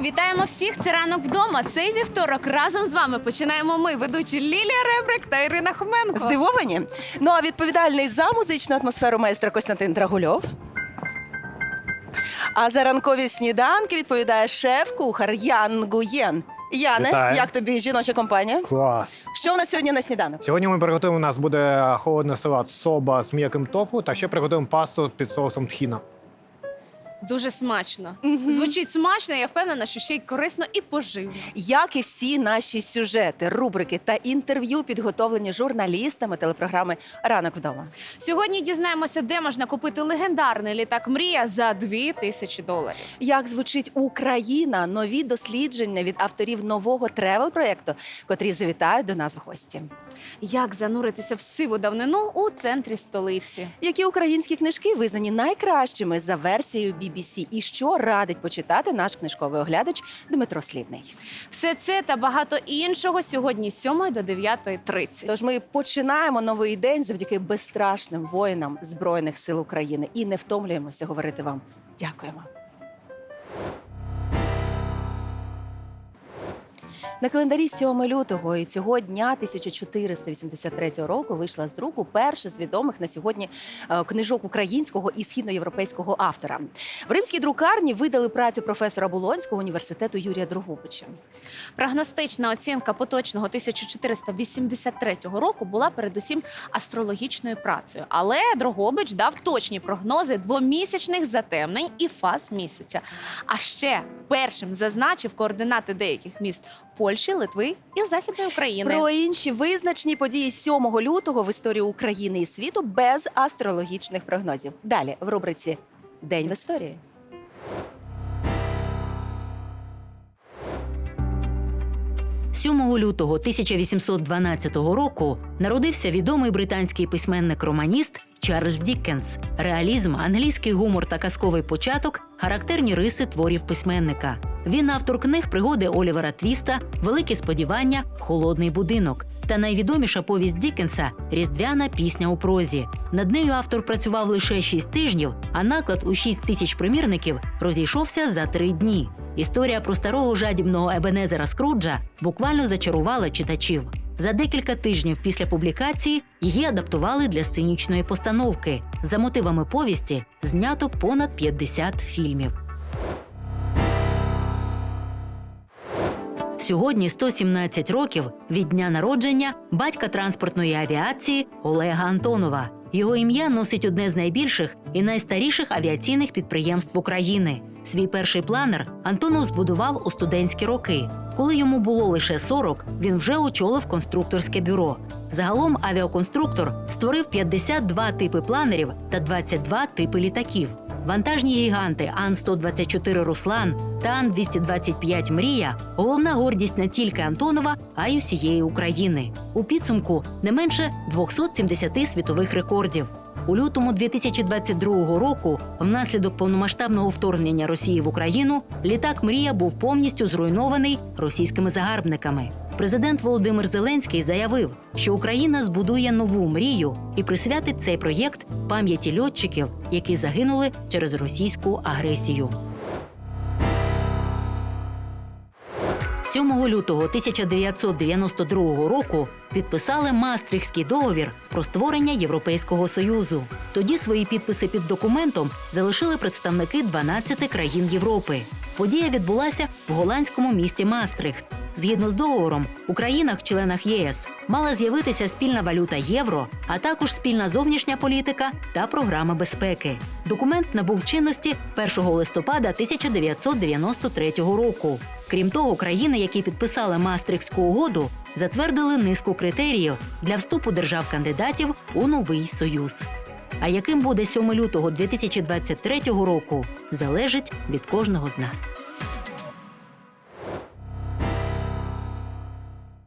Вітаємо всіх! Це ранок вдома. Цей вівторок разом з вами починаємо ми, ведучі Лілія Ребрик та Ірина Хоменко. Здивовані? Ну а відповідальний за музичну атмосферу майстра Костянтин Драгульов. А за ранкові сніданки відповідає шеф-кухар Ян Гуєн. Яне, Вітаю. як тобі жіноча компанія? Клас. Що у нас сьогодні на сніданок? Сьогодні ми приготуємо. У нас буде холодний салат соба з м'яким тофу, та ще приготуємо пасту під соусом тхіна. Дуже смачно. Звучить смачно, я впевнена, що ще й корисно і поживно. Як і всі наші сюжети, рубрики та інтерв'ю підготовлені журналістами телепрограми Ранок вдома. Сьогодні дізнаємося, де можна купити легендарний літак Мрія за 2 тисячі доларів. Як звучить Україна? Нові дослідження від авторів нового тревел-проєкту, котрі завітають до нас в гості. Як зануритися в сиву давнину у центрі столиці? Які українські книжки визнані найкращими за версією BBC? І що радить почитати наш книжковий оглядач Дмитро Слівний? Все це та багато іншого сьогодні з 7 до 9.30. Тож ми починаємо новий день завдяки безстрашним воїнам збройних сил України і не втомлюємося говорити вам. Дякуємо. На календарі 7 лютого і цього дня 1483 року вийшла з друку перша з відомих на сьогодні е, книжок українського і східноєвропейського автора. В римській друкарні видали працю професора Болонського університету Юрія Дрогобича. Прогностична оцінка поточного 1483 року була передусім астрологічною працею. Але Дрогобич дав точні прогнози двомісячних затемнень і фаз місяця. А ще першим зазначив координати деяких міст Польщі, Литви і Західної України. Про інші визначні події 7 лютого в історії України і світу без астрологічних прогнозів. Далі в рубриці День в історії. – 7 лютого 1812 року народився відомий британський письменник-романіст Чарльз Діккенс. Реалізм, англійський гумор та казковий початок характерні риси творів письменника. Він автор книг пригоди Олівера Твіста, Великі сподівання, Холодний будинок та найвідоміша повість Діккенса Різдвяна пісня у прозі. Над нею автор працював лише 6 тижнів, а наклад у 6 тисяч примірників розійшовся за три дні. Історія про старого жадібного Ебенезера Скруджа буквально зачарувала читачів. За декілька тижнів після публікації її адаптували для сценічної постановки. За мотивами повісті знято понад 50 фільмів. Сьогодні 117 років від дня народження батька транспортної авіації Олега Антонова. Його ім'я носить одне з найбільших і найстаріших авіаційних підприємств України. Свій перший планер Антонов збудував у студентські роки. Коли йому було лише 40, він вже очолив конструкторське бюро. Загалом авіаконструктор створив 52 типи планерів та 22 типи літаків. Вантажні гіганти Ан-124 Руслан та Ан-225 Мрія головна гордість не тільки Антонова, а й усієї України. У підсумку не менше 270 світових рекордів. У лютому 2022 року, внаслідок повномасштабного вторгнення Росії в Україну, літак Мрія був повністю зруйнований російськими загарбниками. Президент Володимир Зеленський заявив, що Україна збудує нову мрію і присвятить цей проєкт пам'яті льотчиків, які загинули через російську агресію. 7 лютого 1992 року підписали Мастрихський договір про створення Європейського союзу. Тоді свої підписи під документом залишили представники 12 країн Європи. Подія відбулася в голландському місті Мастрихт. Згідно з договором, у країнах-членах ЄС мала з'явитися спільна валюта євро, а також спільна зовнішня політика та програма безпеки. Документ набув чинності 1 листопада 1993 року. Крім того, країни, які підписали Мастрихську угоду, затвердили низку критеріїв для вступу держав-кандидатів у новий союз. А яким буде 7 лютого 2023 року, залежить від кожного з нас.